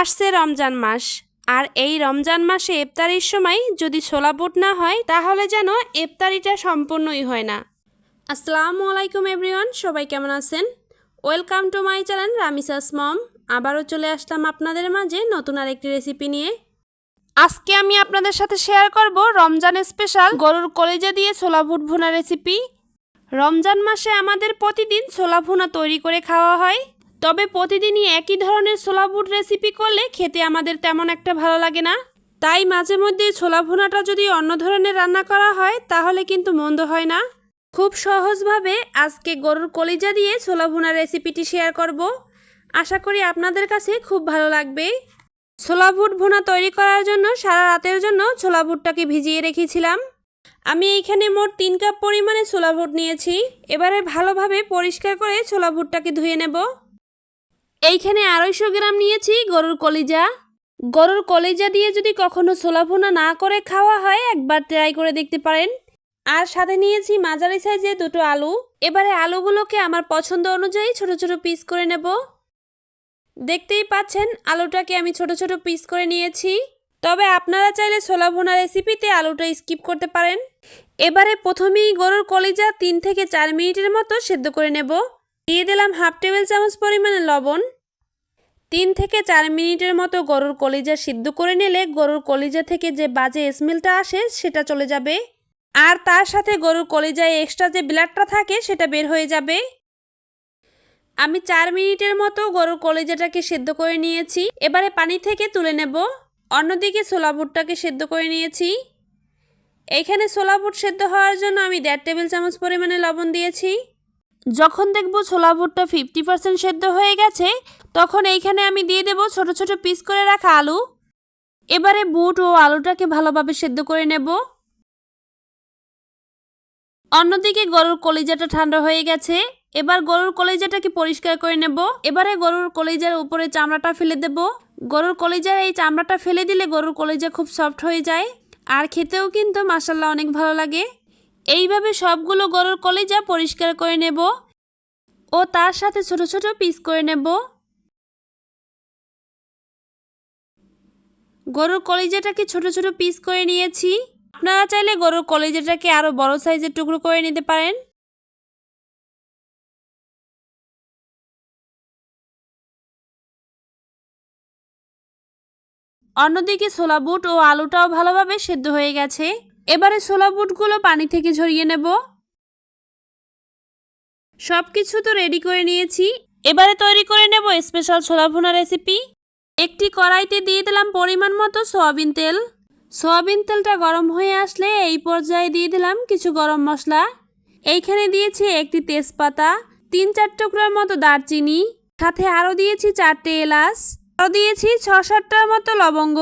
আসছে রমজান মাস। আর এই রমজান মাসে ইফতারির সময় যদি ছোলা বুট না হয়, তাহলে যেন ইফতারিটা সম্পূর্ণই হয় না। আসসালামু আলাইকুম এভরিওয়ান, সবাই কেমন আছেন? Welcome to my channel Ramisa's mom. আবারও চলে আসলাম আপনাদের মাঝে নতুন আরেকটি রেসিপি নিয়ে। আজকে আমি আপনাদের সাথে শেয়ার করব রমজান স্পেশাল গরুর কলেজা দিয়ে ছোলা বুট ভুনা রেসিপি। রমজান মাসে আমাদের প্রতিদিন ছোলা ভুনা তৈরি করে খাওয়া হয়। তবে প্রতিদিনই একই ধরনের ছোলা বুট রেসিপি করলে খেতে আমাদের তেমন একটা ভালো লাগে না। তাই মাঝে মধ্যে ছোলা ভুনাটা যদি অন্য ধরনের রান্না করা হয়, তাহলে কিন্তু মন্দ হয় না। খুব সহজভাবে আজকে গরুর কলিজা দিয়ে ছোলা ভুনা রেসিপিটি শেয়ার করব। আশা করি আপনাদের কাছে খুব ভালো লাগবে। ছোলা বুট ভুনা তৈরি করার জন্য সারা রাতের জন্য ছোলা বুটটাকে ভিজিয়ে রেখেছিলাম। আমি এইখানে মোট তিন কাপ পরিমাণে ছোলা বুট নিয়েছি। এবারে ভালোভাবে পরিষ্কার করে ছোলা বুটটাকে ধুয়ে নেব। এইখানে আড়াইশো গ্রাম নিয়েছি গরুর কলিজা। গরুর কলিজা দিয়ে যদি কখনো ছোলা ভুনা না করে খাওয়া হয়, একবার ট্রাই করে দেখতে পারেন। আর সাথে নিয়েছি মাঝারি সাইজে দুটো আলু। এবারে আলুগুলোকে আমার পছন্দ অনুযায়ী ছোট ছোট পিস করে নেব। দেখতেই পাচ্ছেন, আলুটাকে আমি ছোট ছোট পিস করে নিয়েছি। তবে আপনারা চাইলে ছোলা ভুনা রেসিপিতে আলুটা স্কিপ করতে পারেন। এবারে প্রথমেই গরুর কলিজা তিন থেকে চার মিনিটের মতো সেদ্ধ করে নেব। দিয়ে দিলাম হাফ টেবিল চামচ পরিমাণে লবণ। তিন থেকে চার মিনিটের মতো গরুর কলিজা সিদ্ধ করে নিলে গরুর কলিজা থেকে যে বাজে স্মেলটা আসে সেটা চলে যাবে। আর তার সাথে গরুর কলিজায় এক্সট্রা যে ব্লাডটা থাকে সেটা বের হয়ে যাবে। আমি চার মিনিটের মতো গরুর কলিজাটাকে সেদ্ধ করে নিয়েছি। এবারে পানি থেকে তুলে নেব। অন্যদিকে ছোলা বুটটাকে সেদ্ধ করে নিয়েছি। এইখানে ছোলা বুট সেদ্ধ হওয়ার জন্য আমি দেড় টেবিল চামচ পরিমাণে লবণ দিয়েছি। যখন দেখব ছোলা বুটটা ফিফটি পার্সেন্ট সেদ্ধ হয়ে গেছে, তখন এইখানে আমি দিয়ে দেব ছোট ছোট পিস করে রাখা আলু। এবারে বুট ও আলুটাকে ভালোভাবে সেদ্ধ করে নেব। অন্যদিকে গরুর কলিজাটা ঠান্ডা হয়ে গেছে। এবার গরুর কলিজাটাকে পরিষ্কার করে নেব। এবারে গরুর কলিজার উপরে চামড়াটা ফেলে দেব। গরুর কলিজার এই চামড়াটা ফেলে দিলে গরুর কলিজা খুব সফট হয়ে যায়। আর খেতেও কিন্তু মাসাল্লা অনেক ভালো লাগে। এইভাবে সবগুলো গরুর কলিজা পরিষ্কার করে নেব ও তার সাথে ছোট ছোট পিস করে নেব। গরুর কলিজাটাকে ছোট ছোট পিস করে নিয়েছি। আপনারা চাইলে গরুর কলিজাটাকে আরও বড় সাইজের টুকরো করে নিতে পারেন। অন্যদিকে ছোলা বুট ও আলুটাও ভালোভাবে সেদ্ধ হয়ে গেছে। এবারে ছোলা বুটগুলো পানি থেকে ঝরিয়ে নেব। সব কিছু তো রেডি করে নিয়েছি। এবারে তৈরি করে নেব স্পেশাল ছোলা ভুনা রেসিপি একটি কড়াইতে দিয়ে দিলাম পরিমাণ মতো সয়াবিন তেল। সয়াবিন তেলটা গরম হয়ে আসলে এই পর্যায়ে দিয়ে দিলাম কিছু গরম মশলা। এইখানে দিয়েছি একটি তেজপাতা, তিন চার টুকরার মতো দারচিনি, সাথে আরও দিয়েছি চারটে এলাচ, আরও দিয়েছি ছ সাতটার মতো লবঙ্গ।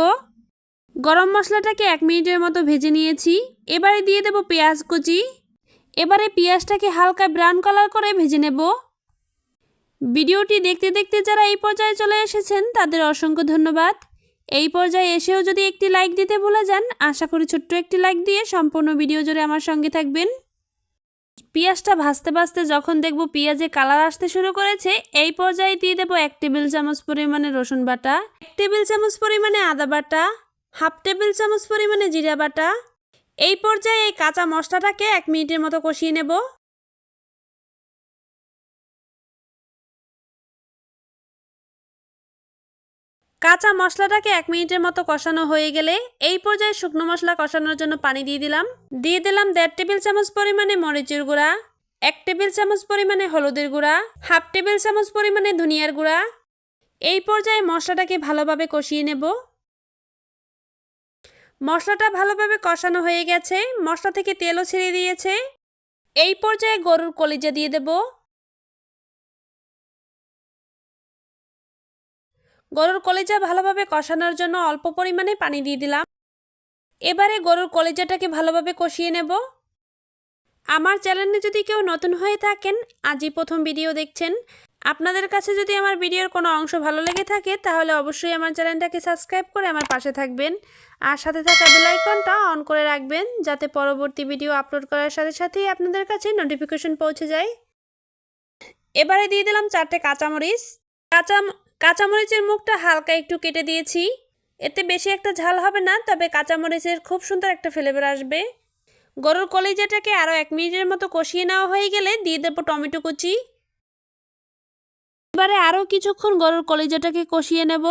গরম মশলাটাকে এক মিনিটের মতো ভেজে নিয়েছি। এবারে দিয়ে দেব পেঁয়াজ কুচি। এবারে পেঁয়াজটাকে হালকা ব্রাউন কালার করে ভেজে নেব। ভিডিওটি দেখতে দেখতে যারা এই পর্যায়ে চলে এসেছেন, তাদের অসংখ্য ধন্যবাদ। এই পর্যায়ে এসেও যদি একটি লাইক দিতে ভুলে যান, আশা করি ছোট্ট একটি লাইক দিয়ে সম্পূর্ণ ভিডিও জুড়ে আমার সঙ্গে থাকবেন। পেঁয়াজটা ভাজতে ভাজতে যখন দেখব পেঁয়াজে কালার আসতে শুরু করেছে, এই পর্যায়ে দিয়ে দেবো এক টেবিল চামচ পরিমাণে রসুন বাটা, এক টেবিল চামচ পরিমাণে আদা বাটা হাফ টেবিল চামচ পরিমাণে জিরা বাটা। এই পর্যায়ে এই কাঁচা মশলাটাকে এক মিনিটের মতো কষিয়ে নেব। কাঁচা মশলাটাকে এক মিনিটের মতো কষানো হয়ে গেলে এই পর্যায়ে শুকনো মশলা কষানোর জন্য পানি দিয়ে দিলাম। দিয়ে দিলাম দেড় টেবিল চামচ পরিমাণে মরিচের গুঁড়া, এক টেবিল চামচ পরিমাণে হলুদের গুঁড়া, হাফ টেবিল চামচ পরিমাণে ধনিয়ার গুঁড়া। এই পর্যায়ে মশলাটাকে ভালোভাবে কষিয়ে নেব। মশলাটা ভালোভাবে কষানো হয়ে গেছে। মশলা থেকে তেলও ছেড়ে দিয়েছে। এই পর্যায়ে গরুর কলিজা দিয়ে দেব। গরুর কলিজা ভালোভাবে কষানোর জন্য অল্প পরিমাণে পানি দিয়ে দিলাম। এবারে গরুর কলিজাটাকে ভালোভাবে কষিয়ে নেব। আমার চ্যানেলে যদি কেউ নতুন হয়ে থাকেন, আজই প্রথম ভিডিও দেখছেন। আপনাদের কাছে যদি আমার ভিডিওর কোনো অংশ ভালো লেগে থাকে, তাহলে অবশ্যই আমার চ্যানেলটাকে সাবস্ক্রাইব করে আমার পাশে থাকবেন। আর সাথে থাকা বেলাইকনটা অন করে রাখবেন, যাতে পরবর্তী ভিডিও আপলোড করার সাথে সাথেই আপনাদের কাছে নোটিফিকেশন পৌঁছে যায়। এবারে দিয়ে দিলাম চারটে কাঁচামরিচ। কাঁচা, কাঁচামরিচের মুখটা হালকা একটু কেটে দিয়েছি। এতে বেশি একটা ঝাল হবে না, তবে কাঁচামরিচের খুব সুন্দর একটা ফ্লেভার আসবে। গরুর কলিজাটাকে আরও এক মিনিটের মতো কষিয়ে নেওয়া হয়ে গেলে দিয়ে দেবো টমেটো কুচি। এবারে আরও কিছুক্ষণ গরুর কলিজাটাকে কষিয়ে নেব।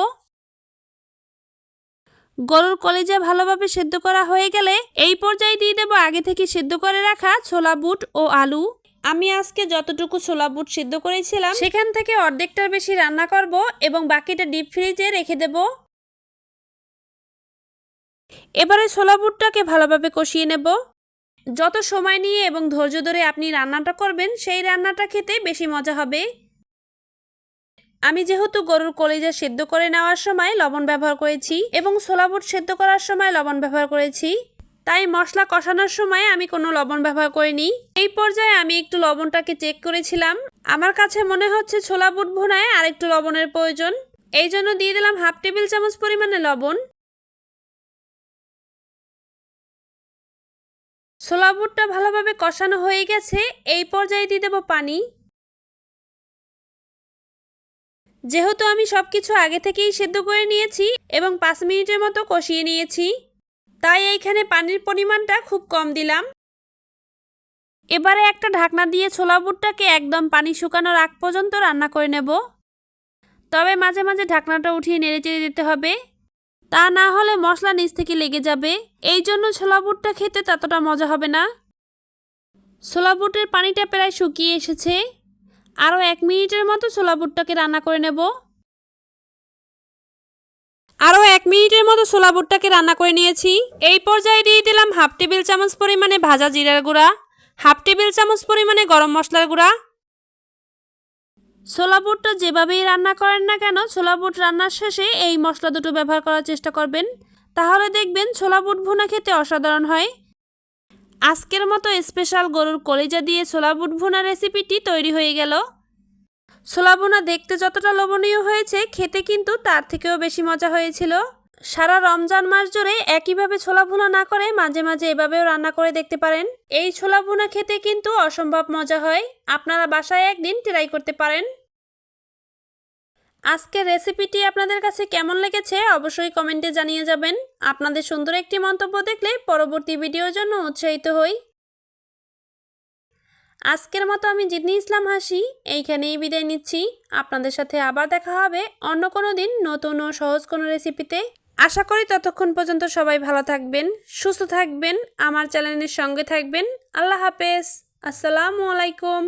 গরুর কলিজা ভালোভাবে সেদ্ধ করা হয়ে গেলে এই পর্যায়ে দিয়ে দেবো আগে থেকে সেদ্ধ করে রাখা ছোলা বুট ও আলু। আমি আজকে যতটুকু ছোলা বুট সিদ্ধ করেছিলাম, সেখান থেকে অর্ধেকটার বেশি রান্না করব এবং বাকিটা ডিপ ফ্রিজে রেখে দেব। এবারে ছোলা বুটটাকে ভালোভাবে কষিয়ে নেব। যত সময় নিয়ে এবং ধৈর্য ধরে আপনি রান্নাটা করবেন, সেই রান্নাটা খেতে বেশি মজা হবে। আমি যেহেতু গরুর কলিজা সেদ্ধ করে নেওয়ার সময় লবণ ব্যবহার করেছি এবং ছোলা বুট সেদ্ধ করার সময় লবণ ব্যবহার করেছি, তাই মশলা কষানোর সময় আমি কোনো লবণ ব্যবহার করিনি। এই পর্যায়ে আমি একটু লবণটাকে চেক করেছিলাম। আমার কাছে মনে হচ্ছে ছোলা বুট ভুনায় আর একটু লবণের প্রয়োজন। এই জন্য দিয়ে দিলাম হাফ টেবিল চামচ পরিমাণে লবণ। ছোলা বুটটা ভালোভাবে কষানো হয়ে গেছে। এই পর্যায়ে দিয়ে দেবো পানি। যেহেতু আমি সব কিছু আগে থেকেই সেদ্ধ করে নিয়েছি এবং পাঁচ মিনিটের মতো কষিয়ে নিয়েছি, তাই এইখানে পানির পরিমাণটা খুব কম দিলাম। এবারে একটা ঢাকনা দিয়ে ছোলা বুটটাকে একদম পানি শুকানোর আগ পর্যন্ত রান্না করে নেব। তবে মাঝে মাঝে ঢাকনাটা উঠিয়ে নেড়ে চেড়ে দিতে হবে। তা না হলে মশলা নিচ থেকে লেগে যাবে। এই জন্য ছোলা বুটটা খেতে ততটা মজা হবে না। ছোলা বুটের পানিটা প্রায় শুকিয়ে এসেছে। আরও এক মিনিটের মতো ছোলা বুটটাকে রান্না করে নেব। আরও এক মিনিটের মতো ছোলা বুটটাকে রান্না করে নিয়েছি। এই পর্যায়ে দিয়ে দিলাম হাফ টেবিল চামচ পরিমাণে ভাজা জিরার গুঁড়া, হাফ টেবিল চামচ পরিমাণে গরম মশলার গুঁড়া। ছোলা বুটটা যেভাবেই রান্না করেন না কেন, ছোলা বুট রান্নার শেষে এই মশলা দুটো ব্যবহার করার চেষ্টা করবেন। তাহলে দেখবেন ছোলা বুট ভুনা খেতে অসাধারণ হয়। আজকের মতো স্পেশাল গরুর কলিজা দিয়ে ছোলা বুট রেসিপিটি তৈরি হয়ে গেল। ছোলা ভুনা দেখতে যতটা লোভনীয় হয়েছে, খেতে কিন্তু তার থেকেও বেশি মজা হয়েছিল। সারা রমজান মাস জুড়ে একইভাবে ছোলা ভুনা না করে মাঝে মাঝে এভাবেও রান্না করে দেখতে পারেন। এই ছোলা ভুনা খেতে কিন্তু অসম্ভব মজা হয়। আপনারা বাসায় একদিন ট্রাই করতে পারেন। আজকের রেসিপিটি আপনাদের কাছে কেমন লেগেছে অবশ্যই কমেন্টে জানিয়ে যাবেন। আপনাদের সুন্দর একটি মন্তব্য দেখলে পরবর্তী ভিডিওর জন্য উৎসাহিত হই। আজকের মতো আমি জিতনি ইসলাম হাসি, এইখানেই বিদায় নিচ্ছি। আপনাদের সাথে আবার দেখা হবে অন্য কোনো দিন নতুন ও সহজ কোনো রেসিপিতে। আশা করি ততক্ষণ পর্যন্ত সবাই ভালো থাকবেন, সুস্থ থাকবেন, আমার চ্যানেলের সঙ্গে থাকবেন। আল্লাহ হাফেজ, আসসালামু আলাইকুম।